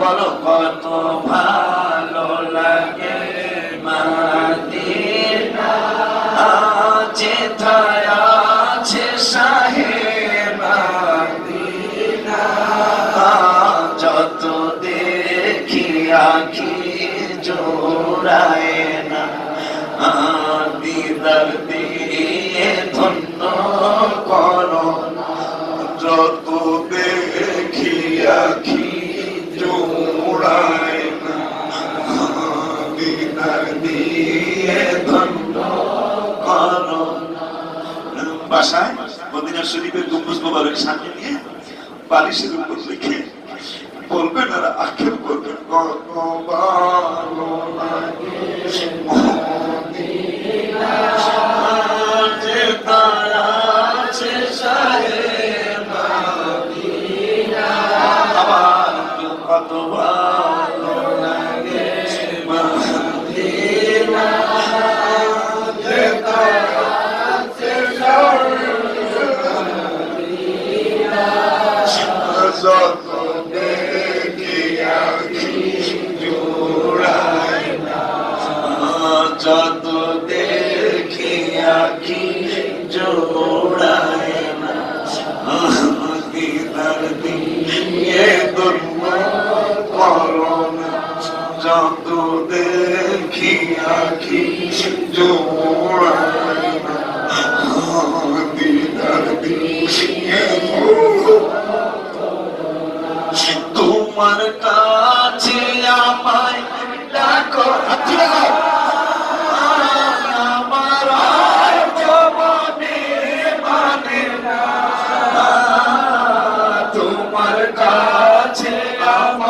বলো কত ভালো লাগে মাদিনা আছে থায়া আছে শাহে মাদিনা, যত দেখি আখি জোড়ায় না দিদার দিয়ে বাসায় মদিনা শরীফের গম্বুজ মোবারক সামনে নিয়ে বালিশের উপর লিখে বলবেন আর আক্ষেপ করবেন কত যত দেখি আখি জোড়ায় দিদার দিয়ে তোমার কাছে আমায় ডাকো হাতি। আমার না। তোমার কাছে আমায়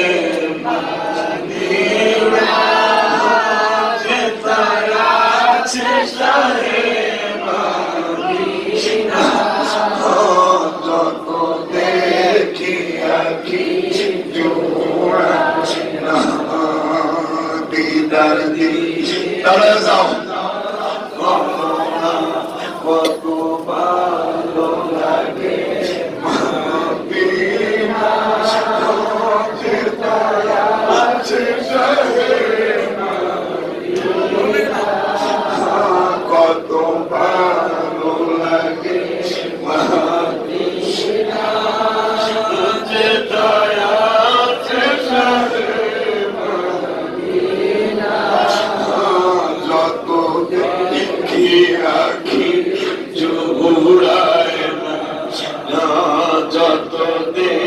الأرض ترزع رحمنا وقبال لك بنا جئت يا شهيد قد بال لك যত দিন